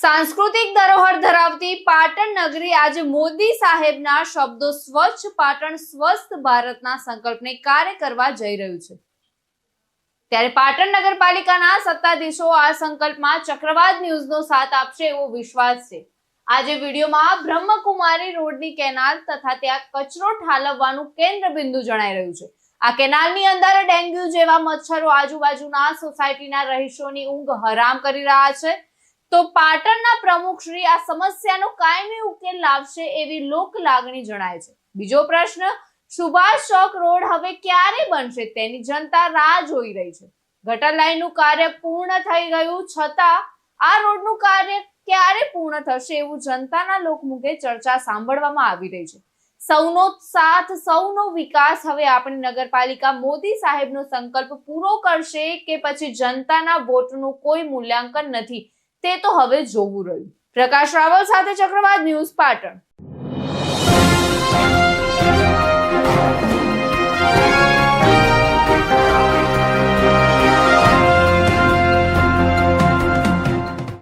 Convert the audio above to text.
સાંસ્કૃતિક ધરોહર ધરાવતી પાટણ નગરી આજે મોદી સાહેબના શબ્દો સ્વચ્છ, પાટણ સ્વસ્થ ભારતના સંકલ્પને કાર્ય કરવા જઈ રહ્યું છે. ત્યારે પાટણ નગરપાલિકાના સત્તાધીશો આ સંકલ્પમાં ચક્રવાત ન્યૂઝનો સાથ આપશે એવો વિશ્વાસ છે. આજે વિડીયોમાં બ્રહ્મકુમારી રોડની કેનાલ તથા ત્યાં કચરો ઠાલવવાનું કેન્દ્ર બિંદુ જણાઈ રહ્યું છે. આ કેનાલની અંદર ડેન્ગ્યુ જેવા મચ્છરો આજુબાજુના સોસાયટીના રહીશોની ઊંઘ હરામ કરી રહ્યા છે. તો પાટણના પ્રમુખ શ્રી આ સમસ્યાનો કાયમી ઉકેલ લાવશે એવી લોક લાગણી જણાય છે. બીજો પ્રશ્ન, સુભાષ ચોક રોડ હવે ક્યારે બનશે? તેની જનતા રાહ જોઈ રહી છે. ગટર લાઈનનું કાર્ય પૂર્ણ થઈ ગયું છતાં આ રોડનું કાર્ય ક્યારે પૂર્ણ થશે એવું જનતાના લોકમુખે ચર્ચા સાંભળવામાં આવી રહી છે. સૌનો સાથ, સૌનો વિકાસ હવે આપણી નગરપાલિકા મોદી સાહેબનો સંકલ્પ પૂરો કરશે કે પછી જનતાના વોટનું કોઈ મૂલ્યાંકન નથી. તે તો હવે જોવું રહ્યું. પ્રકાશ રાવલ સાથે ચક્રવાત ન્યૂઝ પાટણ.